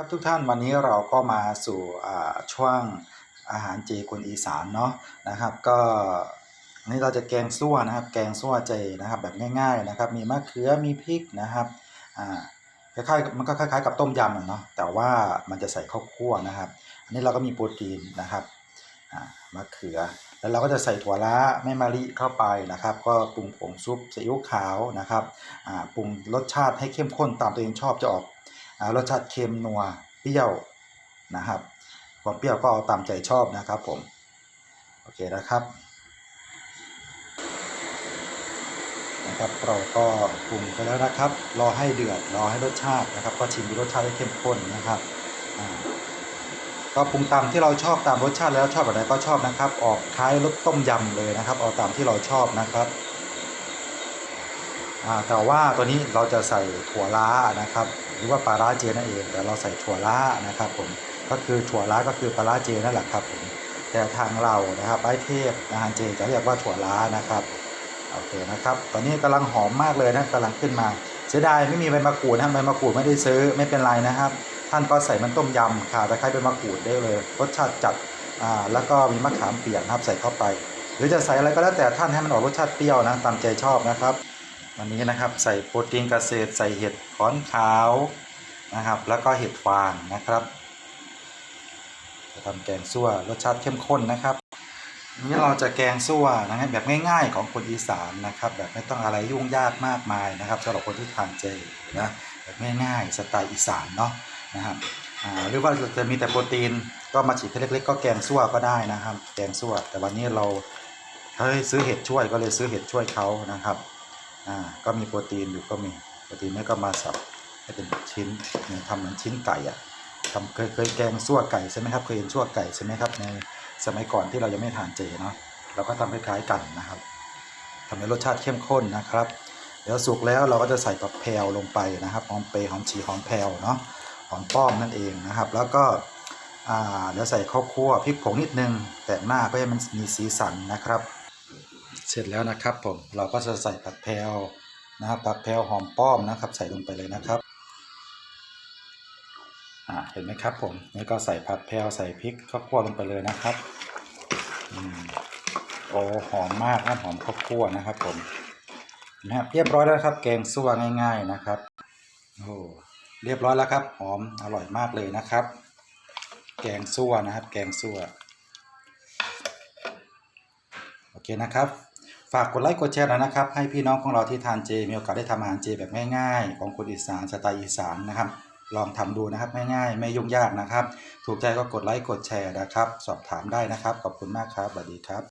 ครับทุกท่านวันนี้เราก็มาสู่ช่วงอาหารเจคนอีสานเนาะนะครับ ก็อันนี้เราจะแกงซั่วนะครับ แกงซั่วเจนะครับแบบง่าย ๆนะครับ มีมะเขือมีพริกนะครับอ่าคล้ายๆมันก็คล้ายๆกับต้มยำเนาะแต่ว่ามันจะใส่ข้าวคั่วนะครับ อันนี้เราก็มีโปรตีนนะครับมะเขือ แล้วเราก็จะใส่ถั่วล้าแม่มะลิเข้าไปนะครับ ก็ปรุงผงซุปซีอิ๊วขาวนะครับปรุงรสชาติให้เข้มข้นตามตัวเองชอบจะออก รสชาติเค็มนัวเปรี้ยวนะครับความเปรี้ยวก็เอาตามใจชอบนะครับผมโอเคนะครับนะครับเราก็ปรุงไปแล้วนะครับ รอให้เดือดรอให้รสชาตินะครับ ก็ชิมดูรสชาติให้เข้มข้นนะครับก็ปรุงตามที่เราชอบตามรสชาติแล้วชอบแบบไหนก็ชอบนะครับ ออกคล้ายรสต้มยำเลยนะครับ เอาตามที่เราชอบนะครับอ่าแต่ว่าตัวนี้เราจะใส่ถั่วล้านะครับ หรือว่าปลาร้าเจนั่นเอง แต่เราใส่ถั่วล้านะครับผมก็คือถั่วล้าก็คือปลาร้าเจนั่นแหละครับผมแต่ทางเรานะครับไอเทพอาหารเจจะเรียกว่าถั่วล้านะครับโอเคนะครับ ตอนนี้กำลังหอมมากเลยนะกำลังขึ้นมาเสียดายไม่มีใบมะกรูดนะใบมะกรูดไม่ได้ซื้อไม่เป็นไรนะครับ ท่านก็ใส่มันต้มยำข่าตะไคร้ใบมะกรูดได้เลยรสชาติจัดอ่าแล้วก็มีมะขามเปียกนะครับใส่เข้าไป หรือจะใส่อะไรก็แล้วแต่ท่านให้มันออกรสชาติเปรี้ยวนะตามใจชอบนะครับ วันนี้นะครับใส่โปรตีนเกษตรใส่เห็ดขอนขาวนะครับ แล้วก็เห็ดฟางนะครับ จะทำแกงซั่วรสชาติเข้มข้นนะครับนี้เราจะแกงซั่วนะครับแบบง่ายๆของคนอีสานนะครับ แบบไม่ต้องอะไรยุ่งยากมากมายนะครับสำหรับคนที่ทานเจนะแบบง่ายๆสไตล์อีสานเนาะนะครับหรือว่าจะมีแต่โปรตีนก็มาฉีกเล็กๆก็แกงซั่วก็ได้นะครับ แกงซั่วแต่วันนี้เราเฮ้ยซื้อเห็ดช่วยก็เลยซื้อเห็ดช่วยเขานะครับ อ่าก็มีโปรตีนอยู่ก็มีโปรตีนนี่ก็มาสับให้เป็นชิ้นเนี่ยทำเหมือนชิ้นไก่อะทำเคยเคยแกงซั่วไก่ใช่ไหมครับเคยเห็นซั่วไก่ใช่ไหมครับในสมัยก่อนที่เรายังไม่ทานเจเนาะเราก็ทำคล้ายๆกันนะครับทำให้รสชาติเข้มข้นนะครับ เดี๋ยวสุกแล้วเราก็จะใส่ผักแพรวลงไปนะครับหอมเปรย์หอมฉีหอมแพรวเนาะหอมป้อมนั่นเองนะครับ แล้วก็เดี๋ยวใส่ข้าวคั่วพริกผงนิดนึง แต่งหน้าเพื่อให้มันมีสีสันนะครับ เสร็จแล้วนะครับผมเราก็จะใส่ผักแพรวนะครับผักแพรวหอมป้อมนะครับ ใส่ลงไปเลยนะครับอ่าเห็นไหมครับผมแล้วก็ใส่ผักแพรวใส่พริกข้าวคั่วลงไปเลยนะครับอืมโอ้หอมมากนะหอมข้าวคั่วนะครับ ผมนะครับเรียบร้อยแล้วครับ แกงซั่วง่าย ๆนะครับโอ้เรียบร้อยแล้วครับ หอมอร่อยมากเลยนะครับ แกงซั่วนะครับ แกงซั่วโอเคนะครับ ฝากกดไลค์กดแชร์หน่อยนะครับ ให้พี่น้องของเราที่ทานเจ มีโอกาสได้ทำอาหารเจแบบง่ายๆ ของคนอีสานสไตล์อีสานนะครับ ลองทำดูนะครับง่ายๆ ไม่ยุ่งยากนะครับ ถูกใจก็กดไลค์กดแชร์นะครับ สอบถามได้นะครับ ขอบคุณมากครับสวัสดีครับ